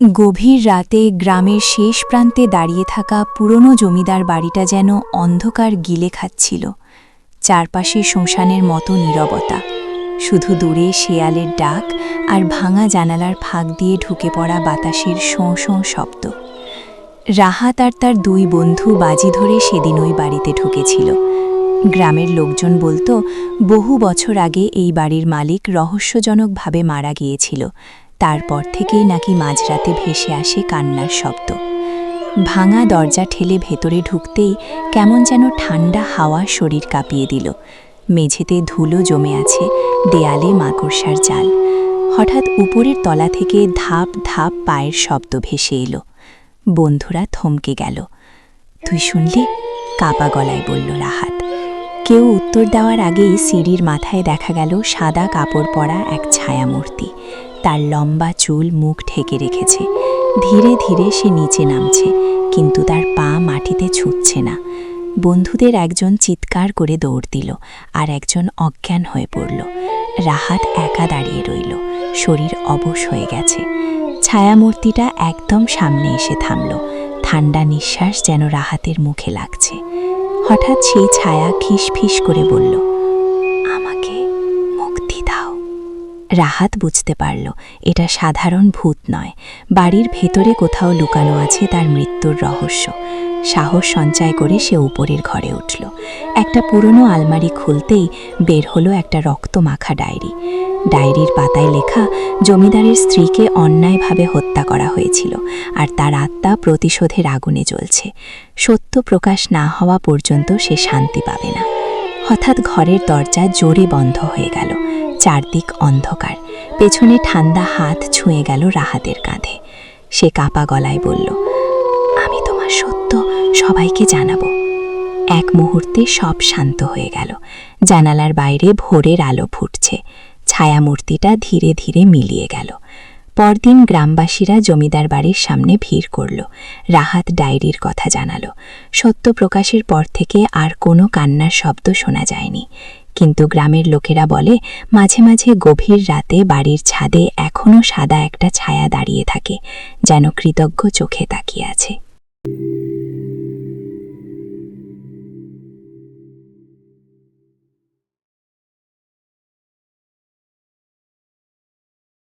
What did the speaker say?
গভীর রাতে গ্রামের শেষ প্রান্তে দাঁড়িয়ে থাকা পুরনো জমিদার বাড়িটা যেন অন্ধকার গিলে খাচ্ছিল। চারপাশে শ্মশানের মতো নীরবতা। শুধু দূরে শেয়ালের ডাক আর ভাঙা জানালার ফাঁক দিয়ে ঢুকে পড়া বাতাসের শোঁ শোঁ শব্দ। রাহাত আর তার দুই বন্ধু বাজি ধরে সেদিন ওই বাড়িতে ঢুকেছিল। গ্রামের লোকজন বলতো, বহু বছর আগে এই বাড়ির মালিক রহস্যজনকভাবে মারা গিয়েছিল। তারপর থেকেই নাকি মাঝরাতে ভেসে আসে কান্নার শব্দ। ভাঙা দরজা ঠেলে ভেতরে ঢুকতেই কেমন যেন ঠান্ডা হাওয়া শরীর কাঁপিয়ে দিল। মেঝেতে ধুলো জমে আছে দেয়ালে মাকড়সার জাল। হঠাৎ উপরের তলা থেকে ধাপ ধাপ পায়ের শব্দ ভেসে এলো। বন্ধুরা থমকে গেল। তুই শুনলি? কাপা গলায় বলল রাহাত। কেউ উত্তর দেওয়ার আগেই সিঁড়ির মাথায় দেখা গেল সাদা কাপড় পরা এক ছায়ামূর্তি। তার লম্বা চুল মুখ ঢেকে রেখেছে। ধীরে ধীরে সে নিচে নামছে, কিন্তু তার পা মাটিতে ছুটছে না। বন্ধুদের একজন চিৎকার করে দৌড় দিল আর একজন অজ্ঞান হয়ে পড়ল। রাহাত একা দাঁড়িয়ে রইল, শরীর অবশ হয়ে গেছে। ছায়ামূর্তিটা একদম সামনে এসে থামল, ঠান্ডা নিঃশ্বাস যেন রাহাতের মুখে লাগছে। হঠাৎ সেই ছায়া খিসফিস করে বলল রাহাত বুঝতে পারল, এটা সাধারণ ভূত নয়। বাড়ির ভেতরে কোথাও লুকানো আছে তার মৃত্যুর রহস্য। সাহস সঞ্চয় করে সে উপরের ঘরে উঠল। একটা পুরনো আলমারি খুলতেই বের হলো একটা রক্ত মাখা ডায়েরি। ডায়েরির পাতায় লেখা, জমিদারের স্ত্রীকে অন্যায়ভাবে হত্যা করা হয়েছিল, আর তার আত্মা প্রতিশোধের আগুনে জ্বলছে। সত্য প্রকাশ না হওয়া পর্যন্ত সে শান্তি পাবে না। হঠাৎ ঘরের দরজা জোরে বন্ধ হয়ে গেল। চারদিক অন্ধকার। পেছনে ঠান্ডা হাত ছুঁয়ে গেল রাহাতের কাঁধে। সে কাপা গলায় বলল, আমি তোমার সত্য সবাইকে জানাব। এক মুহূর্তে সব শান্ত হয়ে গেল। জানালার বাইরে ভোরের আলো ফুটছে। ছায়ামূর্তিটা ধীরে ধীরে মিলিয়ে গেল। পরদিন গ্রামবাসীরা জমিদার বাড়ির সামনে ভিড় করল। রাহাত ডায়েরির কথা জানালো। সত্য প্রকাশের পর থেকে আর কোনো কান্নার শব্দ শোনা যায়নি। কিন্তু গ্রামের লোকেরা বলে, মাঝে মাঝে গভীর রাতে বাড়ির ছাদে এখনও সাদা একটা ছায়া দাঁড়িয়ে থাকে, যেন কৃতজ্ঞ চোখে তাকিয়ে আছে।